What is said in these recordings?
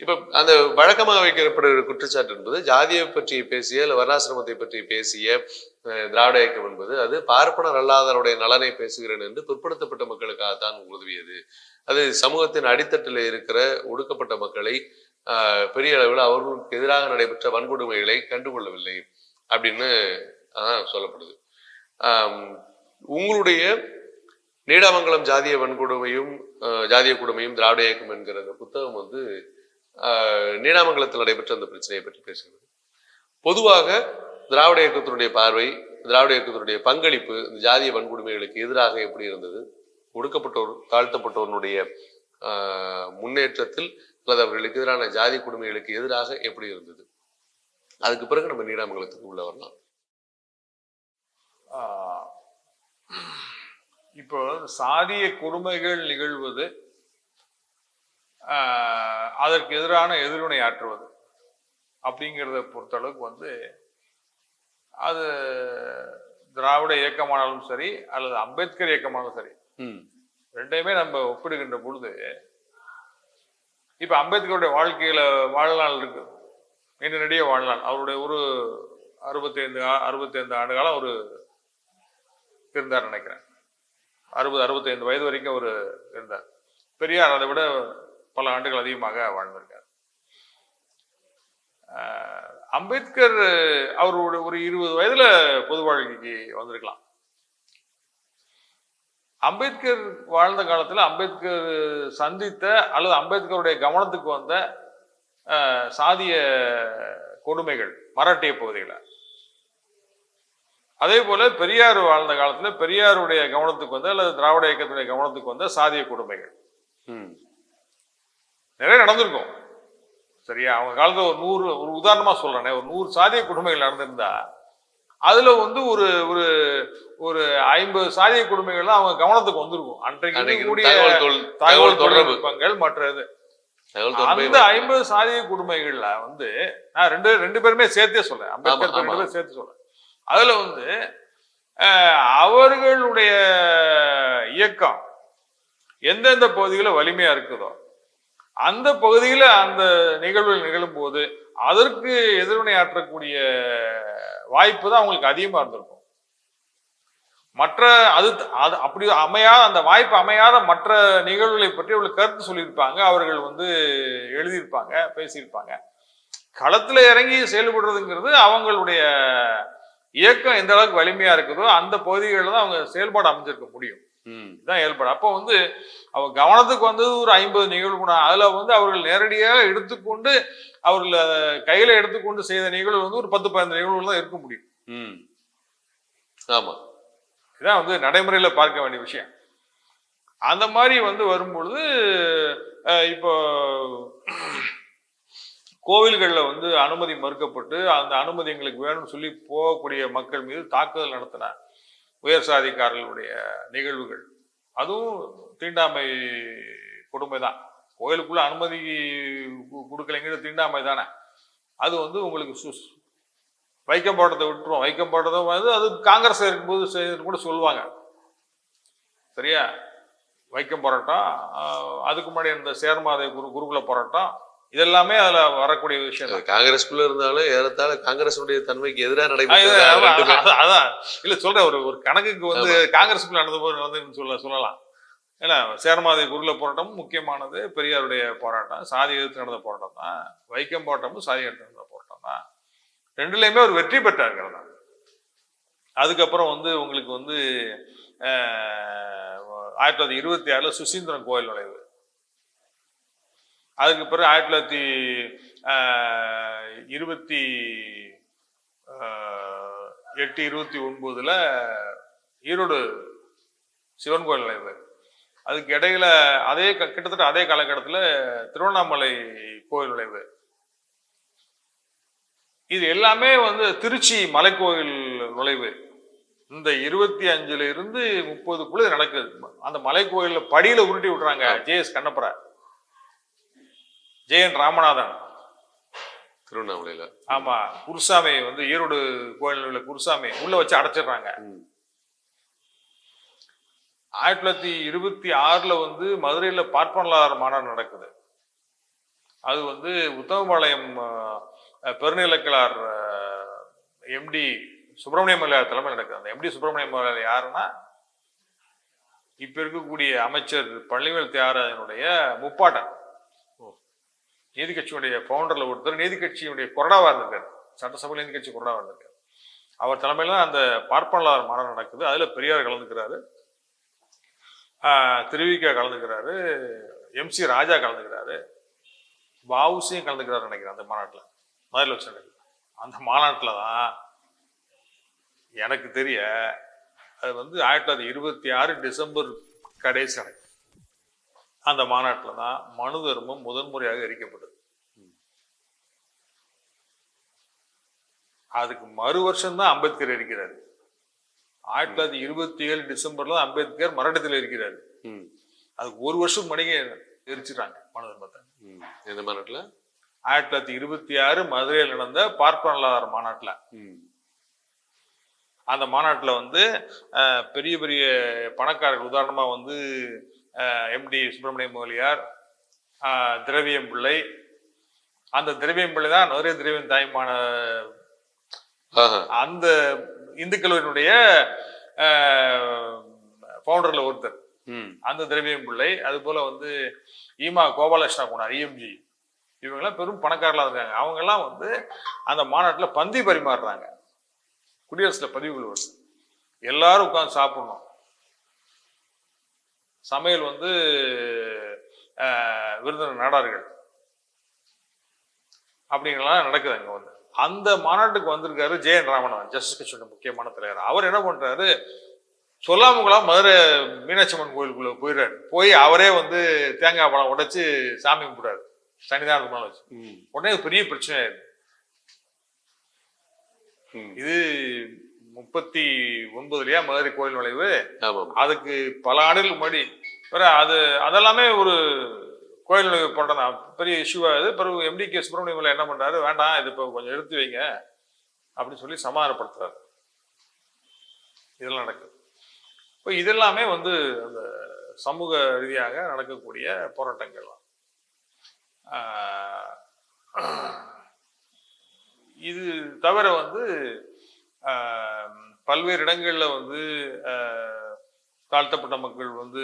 இப்போ அந்த வழக்கமாக வைக்கப்படுகிற குற்றச்சாட்டு என்பது ஜாதியை பற்றி பேசிய இல்ல வர்ணாசிரமத்தை பற்றி பேசிய திராவிட இயக்கம் என்பது அது பார்ப்பனர் அல்லாதவருடைய நலனை பேசுகிறேன் என்று பிற்படுத்தப்பட்ட மக்களுக்காகத்தான் உதவியது. அது சமூகத்தின் அடித்தட்டில் இருக்கிற ஒடுக்கப்பட்ட மக்களை பெரிய அளவில் அவர்களுக்கு எதிராக நடைபெற்ற வன்கொடுமைகளை கண்டுகொள்ளவில்லை அப்படின்னு ஆஹ், சொல்லப்படுது. உங்களுடைய நீடாமங்கலம் ஜாதிய வன்கொடுமையும் ஜாதிய கொடுமையும் திராவிட இயக்கம் என்கிற அந்த புத்தகம் வந்து நீடாமங்கலத்தில் நடைபெற்ற அந்த பிரச்சனையை பற்றி பேசுகிறது. பொதுவாக திராவிட இயக்கத்தினுடைய பார்வை திராவிட இயக்கத்தினுடைய பங்களிப்பு இந்த ஜாதிய வன்கொடுமைகளுக்கு எதிராக எப்படி இருந்தது ஒடுக்கப்பட்டோர் தாழ்த்தப்பட்டோருடைய ஆஹ், முன்னேற்றத்தில் அல்லது அவர்களுக்கு எதிரான ஜாதி கொடுமைகளுக்கு எதிராக எப்படி இருந்தது? அதுக்கு பிறகு நம்ம நீடாமங்கலத்துக்கு உள்ள வரலாம். ஆஹ் இப்போ சாதிய கொடுமைகள் நிகழ்வது ஆஹ் அதற்கு எதிரான எதிர்வினை ஆற்றுவது அப்படிங்கிறத பொறுத்தளவுக்கு வந்து அது திராவிட இயக்கமானாலும் சரி அல்லது அம்பேத்கர் இயக்கமானாலும் சரி ரெண்டையுமே நம்ம ஒப்பிடுகின்ற பொழுது இப்ப அம்பேத்கருடைய வாழ்க்கையில வாழ்நாள் இருக்கு. நீண்ட நெடிய வாழ்நாள். அவருடைய ஒரு அறுபத்தைந்து ஆ- அறுபத்தைந்து ஆண்டு காலம் ஒரு இருந்தார் நினைக்கிறேன். அறுபது அறுபத்தைந்து வயது வரைக்கும் அவர் இருந்தார். பெரியார் அதை விட பல ஆண்டுகள் அதிகமாக வாழ்ந்திருக்கார். ஆஹ் அம்பேத்கர் அவருடைய ஒரு இருபது வயதுல பொது வாழ்க்கைக்கு வந்திருக்கலாம். அம்பேத்கர் வாழ்ந்த காலத்துல அம்பேத்கர் சந்தித்த அல்லது அம்பேத்கருடைய கவனத்துக்கு வந்த ஆஹ், சாதிய கொடுமைகள் மராட்டிய பகுதியில் அதே போல பெரியார் வாழ்ந்த காலத்துல பெரியாருடைய கவனத்துக்கு வந்த அல்லது திராவிட இயக்கத்துடைய கவனத்துக்கு வந்த சாதிய கொடுமைகள். நிறைய நடந்திருக்கும். சரியா? அவங்க காலத்துல ஒரு நூறு ஒரு உதாரணமா சொல்றேனே ஒரு நூறு சாதிய கொடுமைகள் நடந்திருந்தா அதுல வந்து ஒரு ஒரு ஒரு ஐம்பது சாதிய கொடுமைகள் தான் அவங்க கவனத்துக்கு வந்திருக்கும். அன்றைக்கு இருக்கக்கூடிய தகவல் தொல் தகவல் தகவல் தொடர்பு. தொழில்நுட்பங்கள் மற்ற இது. அந்த ஐம்பது சாதிய கொடுமைகள்ல வந்து நான் ரெண்டு ரெண்டு பேருமே சேர்த்தே சொல்றேன். அம்பேத்கர் ரெண்டு. பேரும் சேர்த்து சொல்றேன். அதுல வந்து அவர்களுடைய இயக்கம் எந்தெந்த பகுதியில வலிமையா இருக்குதோ அந்த பகுதியில் அந்த நிகழ்வுகள் நிகழும் போது அதற்கு எதிர்வினையாற்றக்கூடிய வாய்ப்பு தான் அவங்களுக்கு அதிகமாக இருந்திருக்கும். மற்ற அது அது அப்படி அமையாத அந்த வாய்ப்பு அமையாத மற்ற நிகழ்வுகளை பற்றி அவர்கள் கருத்து சொல்லியிருப்பாங்க அவர்கள் வந்து எழுதியிருப்பாங்க பேசியிருப்பாங்க. களத்தில் இறங்கி செயல்படுறதுங்கிறது அவங்களுடைய இயக்கம் எந்த அளவுக்கு வலிமையாக இருக்குதோ அந்த பகுதிகளில் தான் அவங்க செயல்பாடு அமைஞ்சிருக்க முடியும். இதுதான் ஏற்பாடு. அப்போ வந்து அவங்க கவனத்துக்கு வந்தது ஒரு ஐம்பது நிகழ்வு அதுல வந்து அவர்கள் நேரடியாக எடுத்துக்கொண்டு அவர்கள் கையில எடுத்துக்கொண்டு செய்த நிகழ்வு வந்து ஒரு பத்து பதினஞ்சு நிகழ்வுகள் தான் இருக்க முடியும். ம். ஆமா. இதான் வந்து நடைமுறையில பார்க்க வேண்டிய விஷயம். அந்த மாதிரி வந்து வரும்பொழுது இப்போ கோவில்கள்ல வந்து அனுமதி மறுக்கப்பட்டு அந்த அனுமதி எங்களுக்கு வேணும்னு சொல்லி போகக்கூடிய மக்கள் மீது தாக்குதல் நடத்தின உயர் சாதிக்காரர்களுடைய நிகழ்வுகள். அதுவும் தீண்டாமை கொடுமை தான். கோயிலுக்குள்ள அனுமதி கு- கொடுக்கலைங்கிறது தீண்டாமை தானே. அது வந்து உங்களுக்கு சு- வைக்கம் போட்டத்தை விட்டுரும். வைக்கம் போட்டதும் வந்து அது காங்கிரஸ் இருக்கும்போது கூட சொல்லுவாங்க. சரியா? வைக்கம் போராட்டம் அதுக்கு முன்னாடி அந்த சேர்மாதை குரு குருகுல போராட்டம் இதெல்லாமே அதுல வரக்கூடிய விஷயம். காங்கிரஸ்குள்ள இருந்தாலும் ஏறத்தாழ காங்கிரசுடைய தன்மைக்கு எதிராக ஆஹ் இது- நடைபெற்ற அதான். இல்ல சொல்றேன் ஒரு ஒரு கணக்குக்கு வந்து காங்கிரஸுக்குள்ள நடந்த போது நடந்ததுன்னு சொல்ல சொல்லலாம். ஏன்னா சேர்மாதை குருகுல போராட்டமும் முக்கியமானது பெரியாருடைய போராட்டம் சாதி எதிர்த்து நடந்த போராட்டம் தான். வைக்கம் போராட்டமும் சாதி எதிர்த்து நடந்த போராட்டம் தான். ரெண்டுலயுமே ஒரு வெற்றி பெற்றார்கள் தான். அதுக்கப்புறம் வந்து உங்களுக்கு வந்து ஆயிரத்தி தொள்ளாயிரத்தி இருபத்தி ஆறுல சுசீந்திரன் கோயில் நுழைவு. அதுக்கு பிறகு ஆயிரத்தி தொள்ளாயிரத்தி இருபத்தி எட்டு இருபத்தி ஒன்பதுல ஈரோடு சிவன் கோயில் நுழைவு அதுக்கு இடையில அதே கிட்டத்தட்ட அதே காலகட்டத்தில் திருவண்ணாமலை கோயில் நுழைவு இது எல்லாமே வந்து திருச்சி மலைக்கோயில் நுழைவு. இந்த இருபத்தி அஞ்சுல இருந்து முப்பதுக்குள்ள நடக்குது. அந்த மலைக்கோயில படியில உருட்டி விடுறாங்க ஜேஎஸ் கண்ணப்பர. ஜெயன் ராமநாதன். திருவண்ணாமலையில. ஆமா குருசாமி வந்து ஈரோடு கோயில் உள்ள குருசாமி உள்ள வச்சு அடைச்சிடுறாங்க. ஆயிரத்தி தொள்ளாயிரத்தி இருபத்தி ஆறுல வந்து மதுரையில பார்ப்பனலார் மாநாடு நடக்குது. அது வந்து உத்தமபாளையம் அஹ், பெருநிலக்கலார் எம்டி சுப்பிரமணிய மலையார் தலைமை நடக்குது. அந்த எம்டி சுப்பிரமணிய மலையார் யாருன்னா இப்ப இருக்கக்கூடிய அமைச்சர் பள்ளிவேல் தியாகராஜனுடைய முப்பாட்டன். நீதி கட்சியுடைய பவுண்டரில் ஒருத்தர் நீதி கட்சியுடைய கொறடாவா இருந்திருக்காரு சட்டசபையில் நீதி கட்சி கொறடாவா இருந்திருக்காரு அவர் தலைமையில அந்த பார்ப்பனலாளர் மாநாடு நடக்குது. அதுல பெரியார் கலந்துக்கிறாரு. ஆஹ் திருவிக்கா கலந்துக்கிறாரு. எம்சி ராஜா கலந்துக்கிறாரு. வவுசியும் கலந்துக்கிறாரு நினைக்கிறேன் அந்த மாநாட்டில். முதல்ல வச்சு நடக்குது. அந்த மாநாட்டில் தான் எனக்கு தெரிய அது வந்து ஆயிரத்தி தொள்ளாயிரத்தி இருபத்தி ஆறு டிசம்பர் கடைசி நடக்குது அந்த மாநாட்டில் தான் மனு தர்மம் முதன்முறையாக எரிக்கப்பட்டது. அதுக்கு மறு வருஷம் தான் அம்பேத்கர் இருக்கிறாரு ஆயிரத்தி தொள்ளாயிரத்தி இருபத்தி ஏழு டிசம்பர்ல அம்பேத்கர் மரணத்தில் இருக்கிறாரு. அதுக்கு ஒரு வருஷம் மணிக்கு எரிச்சிட்டாங்க மனு தர்மத்தை. எந்த மாநாட்டுல ஆயிரத்தி தொள்ளாயிரத்தி இருபத்தி ஆறு மதுரையில் நடந்த பார்ப்பனலாதார மாநாட்டில். அந்த மாநாட்டில் வந்து பெரிய பெரிய பணக்காரர்கள் உதாரணமாக வந்து எம்டி சுப்பிரமணிய முதலியார் திரவியம் பிள்ளை அந்த திரவியம் பிள்ளை தான் மதுரை திரவியம் தாய்மான. அந்த இந்து கல்லூரியினுடைய ஃபவுண்டர்ல ஒருத்தர். அந்த திரவியம் பிள்ளை. அது போல வந்து ஈமா கோபாலகிருஷ்ணா குமார் இஎம்ஜி இவங்கெல்லாம் பெரும் பணக்காரர்களாக இருக்காங்க. அவங்கெல்லாம் வந்து அந்த மாநாட்டில் பந்தி பரிமாறுறாங்க. குடியரசுல பதிவுகள் வருது. எல்லாரும் உட்கார்ந்து சாப்பிடணும். சமையல் வந்து விருந்தினர் நாடார்கள். அப்படிங்கலாம் நடக்குது அங்க வந்து. அந்த மாநாட்டுக்கு வந்திருக்காரு ஜெயன் ராமநாதன் ஜஸ்டிஸ் கட்சியோட முக்கியமான தலைவர். அவர் என்ன பண்றாரு? சொல்லாமங்களா மதுரை மீனாட்சி அம்மன் கோயிலுக்குள்ள போயிடுறாரு போய் அவரே வந்து தேங்காய் பழம் உடைச்சு சாமி கும்பிடுறாரு. சன்னிதானத்துக்கு மேல வச்சு. உடனே பெரிய பிரச்சனை ஆயிடுது. ம். இது முப்பத்தி ஒன்பதுலயா மதுரை கோயில் நுழைவு? அதுக்கு பல ஆண்டுகளுக்கு முன்னாடி. அது அதெல்லாமே ஒரு கோயில் நுழைவு பெரிய இஷ்யூவாக இது. பிறகு எம்டி கே சுப்பிரமணியம் என்ன பண்ணுறாரு வேண்டாம் இது இப்போ கொஞ்சம் எடுத்து வைங்க. அப்படின்னு சொல்லி சமாதானப்படுத்துறாரு. இதெல்லாம் நடக்குது. இப்போ இதெல்லாமே வந்து அந்த சமூக ரீதியாக நடக்கக்கூடிய போராட்டங்கள்லாம் இது தவிர வந்து பல்வேறு இடங்களில் வந்து தாழ்த்தப்பட்ட மக்கள் வந்து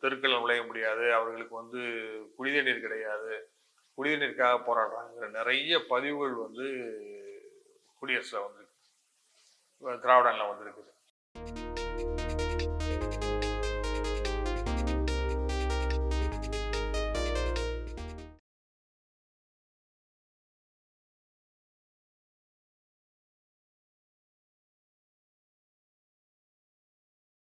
தெருக்களில் நுழைய முடியாது. அவர்களுக்கு வந்து குடிநீர் கிடையாது. குடிநீருக்காக போராடுறாங்க நிறைய பதிவுகள் வந்து குடியரசில் வந்திருக்கு. திராவிடன்ல வந்திருக்கு